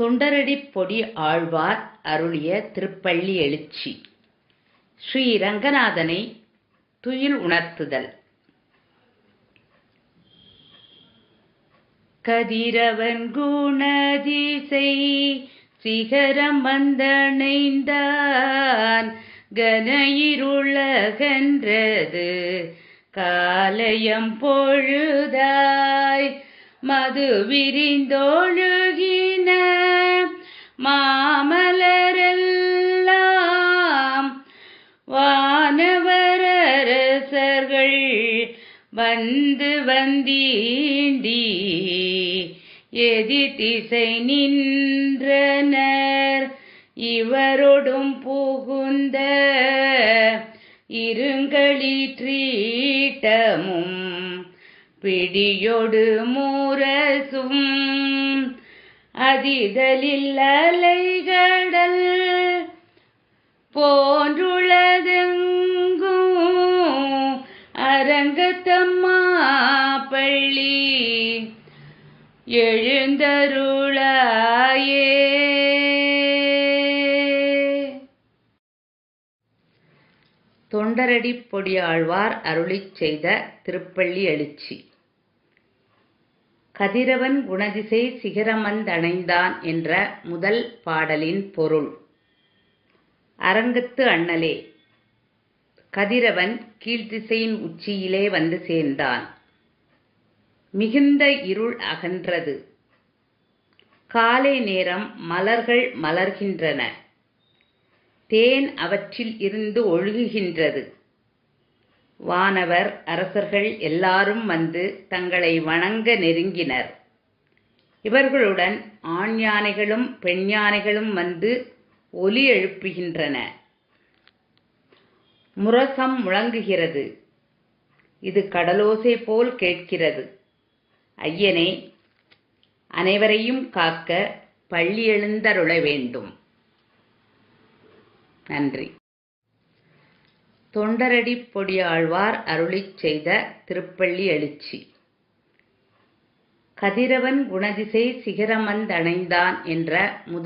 தொண்டரடிப் பொடி ஆழ்வார் அருளிய திருப்பள்ளி எழுச்சி. ஸ்ரீ ரங்கநாதனை துயில் உணர்த்துதல். கதிரவன் குணதிசை சிகரம் வந்தணைந்தான். கன இருளகன்றது காலயம் பொழுதாய். மது விரிந்தோழுகின மாமலரெல்லாம் வானவரரசர்கள் வந்து வந்தீண்டி எதி திசை நின்றனர். இவரொடும் புகுந்த இருங்களீற்றீட்டமும் பிடியொடு மூரசும் அதிதலில் அலைகடல் போன்றுள்ளதெங்கும் அரங்கத்தம்மா பள்ளி எழுந்தருளாயே. தொண்டரடி பொடியாழ்வார் அருளிச் செய்த திருப்பள்ளி எழுச்சி. கதிரவன் குணதிசை சிகரமந்தணைந்தான் என்ற முதல் பாடலின் பொருள். அரங்கத்து அண்ணலே. கதிரவன் கீழ்த்திசையின் உச்சியிலே வந்து சேர்ந்தான். மிகுந்த இருள் அகன்றது. காலை நேரம் மலர்கள் மலர்கின்றன. தேன் அவற்றில் இருந்து ஒழுகுகின்றது. வானவர் அரசர்கள் எல்லாரும் வந்து தங்களை வணங்க நெருங்கினர். இவர்களுடன் ஆண் யானைகளும் பெண் யானைகளும் வந்து ஒலி எழுப்புகின்றன. முரசம் முழங்குகிறது. இது கடலோசை போல் கேட்கிறது. ஐயனே அனைவரையும் காக்க பள்ளி எழுந்தருள வேண்டும். நன்றி. தொண்டரடி பொடியாழ்வார் அருளிச் செய்த திருப்பள்ளி எழுச்சி. கதிரவன் குணதிசை சிகரமந்தணைந்தான் என்ற முதல்